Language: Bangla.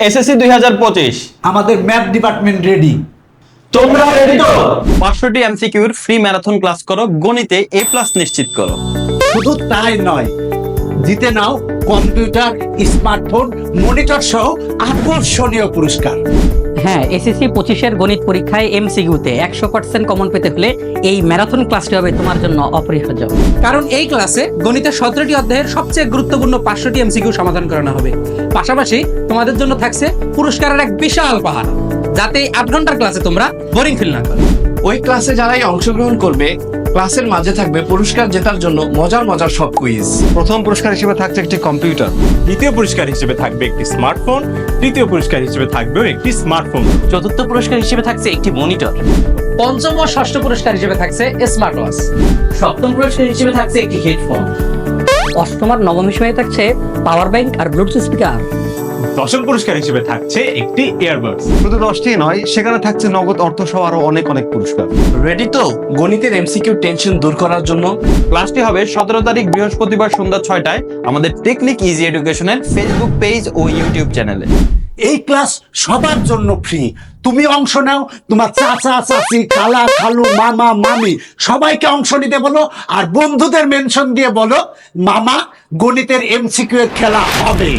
এসএসসি দুই হাজার পঁচিশ। আমাদের ম্যাথ ডিপার্টমেন্ট রেডি তোমরা রেডি তো? পাঁচশোটি এমসিকিউর ফ্রি ম্যারাথন ক্লাস করো গণিতে এ প্লাস নিশ্চিত করো। শুধু তাই নয় জিতে নাও কম্পিউটার, স্মার্টফোন, মনিটর সহ আকর্ষণীয় পুরস্কার। হ্যাঁ এসএসসি পঁচিশের গণিত পরীক্ষায় এমসিকিউতে একশো পার্সেন্ট কমন পেতে হলে এই ম্যারাথন ক্লাসটি হবে তোমার জন্য অপরিহার্য। কারণ এই ক্লাসে গণিতের সতেরোটি অধ্যায়ের সবচেয়ে গুরুত্বপূর্ণ পাঁচশোটি এমসিকিউ সমাধান করানো হবে। পাশাপাশি তোমাদের জন্য থাকছে পুরস্কারের এক বিশাল পাহাড়, যাতে আট ঘণ্টার ক্লাসে তোমরা বোরিং ফিল না করো। ওই ক্লাসে যারাই অংশগ্রহণ করবে ক্লাসের মাঝে থাকবে পুরস্কার জেতার জন্য মজার মজার সব কুইজ প্রথম পুরস্কার হিসেবে থাকছে একটি কম্পিউটার দ্বিতীয় পুরস্কার হিসেবে থাকবে একটি স্মার্টফোন তৃতীয় পুরস্কার হিসেবে থাকবেও একটি স্মার্টফোন চতুর্থ পুরস্কার হিসেবে থাকছে একটি মনিটর পঞ্চম ও ষষ্ঠ পুরস্কার হিসেবে থাকছে স্মার্ট ওয়াচ সপ্তম পুরস্কার হিসেবে থাকছে একটি হেডফোন অষ্টম আর নবম হিসেবে থাকছে পাওয়ার ব্যাংক আর ব্লুটুথ স্পিকার দশম পুরস্কার হিসেবে থাকছে একটি ইয়ারবাডস শুধু দশটি নয় সেখানে থাকছে নগদ অর্থ সহ আরও অনেক অনেক পুরস্কার। রেডি তো? গণিতের এমসিকিউ টেনশন দূর করার জন্য। ক্লাসটি হবে সতেরো তারিখ বৃহস্পতিবার সন্ধ্যা ছয়টায় আমাদের টেকনিক ইজি এডুকেশনের ফেসবুক পেজ ও ইউটিউব চ্যানেলে এই ক্লাস সবার জন্য ফ্রি তুমি অংশ নাও তোমার চাচা চাচি খালা খালু মামা মামি সবাইকে অংশ নিতে বলো আর বন্ধুদের মেনশন দিয়ে বলো মামা গণিতের এমসিকিউ এর খেলা হবে।